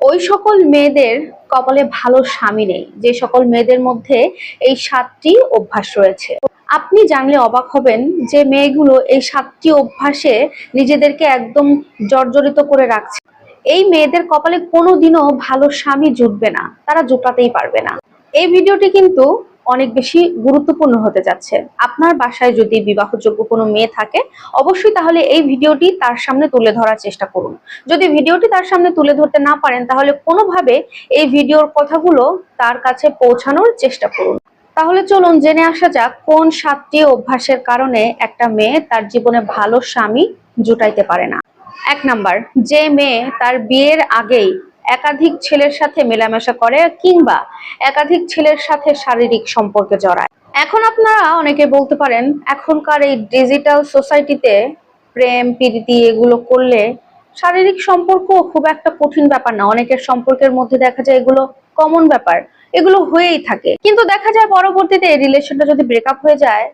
ওই সকল মেয়েদের কপালে ভালো স্বামী নেই। যে সকল মেয়েদের মধ্যে এই সাতটি অভ্যাস রয়েছে। আপনি জানলে অবাক হবেন যে মেয়েগুলো এই সাতটি অভ্যাসে নিজেদেরকে একদম জর্জরিত করে রাখছে। এই মেয়েদের কপালে কোনোদিনও ভালো স্বামী জুটবে না, তারা জুটাতেই পারবে না। এই ভিডিওটি কিন্তু অনেক বেশি গুরুত্বপূর্ণ হতে যাচ্ছে। আপনার বাসায় যদি বিবাহযোগ্য কোনো মেয়ে থাকে, অবশ্যই তাহলে এই ভিডিওটি তার সামনে তুলে ধরার চেষ্টা করুন। যদি ভিডিওটি তার সামনে তুলে ধরতে না পারেন, তাহলে কোনোভাবে এই ভিডিওর কথাগুলো তার কাছে পৌঁছানোর চেষ্টা করুন। তাহলে চলুন জেনে আসা যাক, কোন সাতটি অভ্যাসের কারণে একটা মেয়ে তার জীবনে ভালো স্বামী জুটাইতে পারে না? এক নাম্বার, যে মেয়ে তার বিয়ের আগেই একাধিক ছেলের সাথে মেলামেশা করে কিংবা একাধিক ছেলের সাথে শারীরিক সম্পর্কে জড়ায়। এখন আপনারা অনেকে বলতে পারেন, এখনকার এই ডিজিটাল সোসাইটিতে প্রেম, প্রীতি এগুলো করলে শারীরিক সম্পর্ক খুব একটা কঠিন ব্যাপার না। অনেকের সম্পর্কের মধ্যে দেখা যায় এগুলো কমন ব্যাপার। এগুলো হয়েই থাকে। কিন্তু দেখা যায় পরবর্তীতে এই রিলেশনটা যদি ব্রেকআপ হয়ে যায়,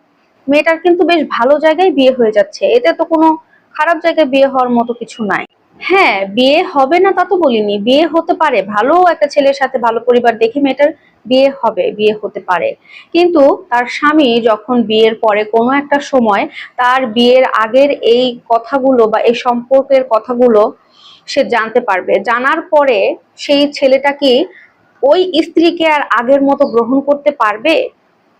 মেয়েটার কিন্তু বেশ ভালো জায়গায় বিয়ে হয়ে যাচ্ছে। এতে তো কোনো খারাপ জায়গায় বিয়ে হওয়ার মতো কিছু নাই। হ্যাঁ বিয়ে হবে না তা তো বলিনি। বিয়ে হতে পারে। ভালো একটা ছেলের সাথে ভালো পরিবার দেখে মেয়েটার বিয়ে হবে, বিয়ে হতে পারে। কিন্তু তার স্বামী যখন বিয়ের পরে কোনো একটা সময় তার বিয়ের আগের এই কথাগুলো বা এই সম্পর্কের কথাগুলো সে জানতে পারবে। জানার পরে সেই ছেলেটা কি ওই স্ত্রীকে আর আগের মতো গ্রহণ করতে পারবে?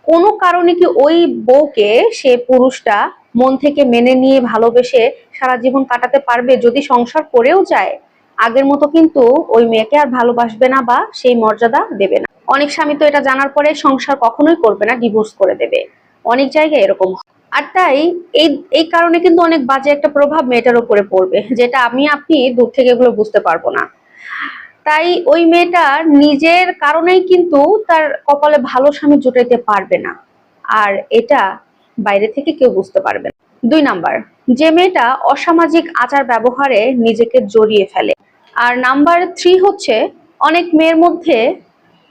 কোনো কারণে কি ওই বউকে সে পুরুষটা মন থেকে মেনে নিয়ে ভালোবেসে সারা জীবন কাটাতে পারবে? যদি সংসার করেও যায়, আগের মতো কিন্তু ওই মেয়েকে আর ভালোবাসবে না বা সেই মর্যাদা দেবে না। অনেক স্বামী তো এটা জানার পরে সংসার কখনোই করবে না ডিভোর্স করে দেবে। অনেক জায়গায় এরকম। আর তাই এই এই কারণে কিন্তু অনেক বাজে একটা প্রভাব মেয়েটার উপরে পড়বে, যেটা আমি, আপনি দূর থেকে এগুলো বুঝতে পারব না। তাই ওই মেয়েটা নিজের কারণেই কিন্তু তার কপালে ভালো স্বামী জুটাইতে পারবে না। আর এটা বাইরে থেকে কেউ বুঝতে পারবে না। দুই নাম্বার, যে মেয়েটা অসামাজিক আচার ব্যবহারে নিজেকে জড়িয়ে ফেলে। আর নাম্বার থ্রি হচ্ছে, অনেক মেয়ের মধ্যে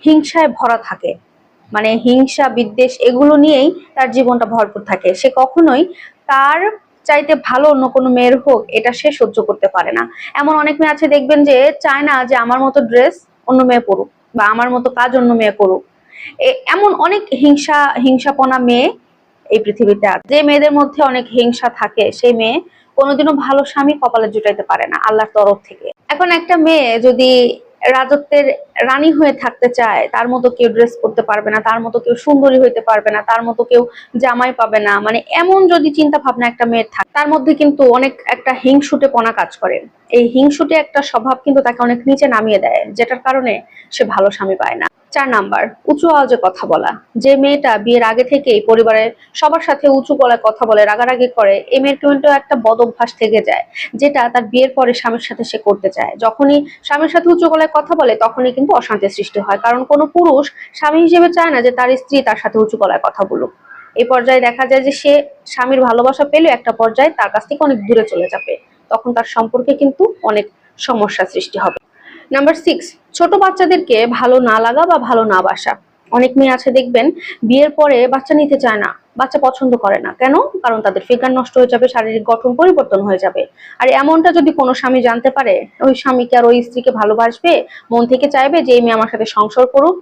হিংসায় ভরা থাকে। মানে হিংসা, বিদ্বেষ এগুলো নিয়েই তার জীবনটা ভরপুর থাকে। সে কখনোই তার চাইতে ভালো অন্য কোনো মেয়ের হোক, এটা সে সহ্য করতে পারে না। এমন অনেক মেয়ে আছে দেখবেন যে চায় না যে আমার মতো ড্রেস অন্য মেয়ে পরুক বা আমার মতো কাজ অন্য মেয়ে করুক। এমন অনেক হিংসা, হিংসাপনা মেয়ে এই পৃথিবীতে আছে। যে মেয়েদের মধ্যে অনেক হিংসা থাকে, সেই মেয়ে কোনোদিনও ভালো স্বামী কপালে জুটাইতে পারে না আল্লাহর তরফ থেকে। এখন একটা মেয়ে যদি রাজত্বের রানী হয়ে থাকতে চায়, তার মতো কেউ ড্রেস করতে পারবে না, তার মতো কেউ সুন্দরী হইতে পারবে না, তার মতো কেউ জামাই পাবে না। মানে এমন যদি চিন্তা ভাবনা একটা মেয়ের থাকে, তার মধ্যে কিন্তু অনেক একটা হিংসুটে পনা কাজ করে। এই হিংসুটে একটা স্বভাব কিন্তু তাকে অনেক নিচে নামিয়ে দেয়, যেটার কারণে সে ভালো স্বামী পায় না। চার নাম্বার, উঁচু আওয়াজে কথা বলা। যে মেয়েটা বিয়ের আগে থেকেই পরিবারের সবার সাথে উঁচু গলায় কথা বলে, রাগারাগি করে, এই মেয়ের কিন্তু একটা বদ অভ্যাস থেকে যায়, যেটা তার বিয়ের পরে স্বামীর সাথে সে করতে চায়। যখনই স্বামীর সাথে উঁচু গলায় কথা বলে, তখনই কিন্তু অশান্তির সৃষ্টি হয়, কারণ কোনো পুরুষ স্বামী হিসেবে চায় না যে তার স্ত্রী তার সাথে উঁচু গলায় কথা বলুক। এই পর্যায়ে দেখা যায় যে সে স্বামীর ভালোবাসা পেলে একটা পর্যায়ে তার কাছ থেকে অনেক দূরে চলে যাবে। তখন তার সম্পর্কে কিন্তু অনেক সমস্যা সৃষ্টি হবে। নাম্বার সিক্স ছোট বাচ্চাদেরকে ভালো না লাগা বা ভালো না বাসা। অনেক মেয়ে আছে, দেখবেন, বিয়ের পরে বাচ্চা নিতে চায় না, বাচ্চা পছন্দ করে না। কেন? কারণ তাদের ফিগার নষ্ট হয়ে যাবে, শারীরিক গঠন পরিবর্তন হয়ে যাবে। আর এমনটা যদি কোনো স্বামী জানতে পারে, ওই স্বামীকে আর ওই স্ত্রীকে ভালোবাসবে, মন থেকে চাইবে যে এই মেয়ে আমার সাথে সংসার করুক।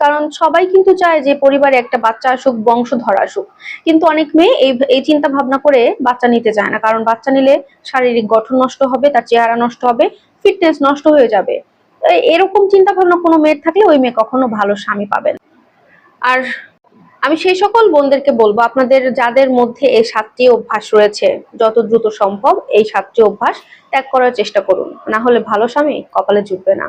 কারণ সবাই কিন্তু চায় যে পরিবারে একটা বাচ্চা আসুক, বংশধর আসুক। কিন্তু অনেক মেয়ে এই এই চিন্তা ভাবনা করে বাচ্চা নিতে চায় না। কারণ বাচ্চা নিলে শারীরিক গঠন নষ্ট হবে, তার চেহারা নষ্ট হবে ফিটনেস নষ্ট হয়ে যাবে। এরকম চিন্তা ভাবনা কোনো মেয়ের থাকলে ওই মেয়ে কখনো ভালো স্বামী পাবে না। আর আমি সেই সকল বোনদেরকে বলব, আপনাদের যাদের মধ্যে এই সাতটি অভ্যাস রয়েছে, যত দ্রুত সম্ভব এই সাতটি অভ্যাস ত্যাগ করার চেষ্টা করুন। না হলে ভালো স্বামী কপালে জুটবে না।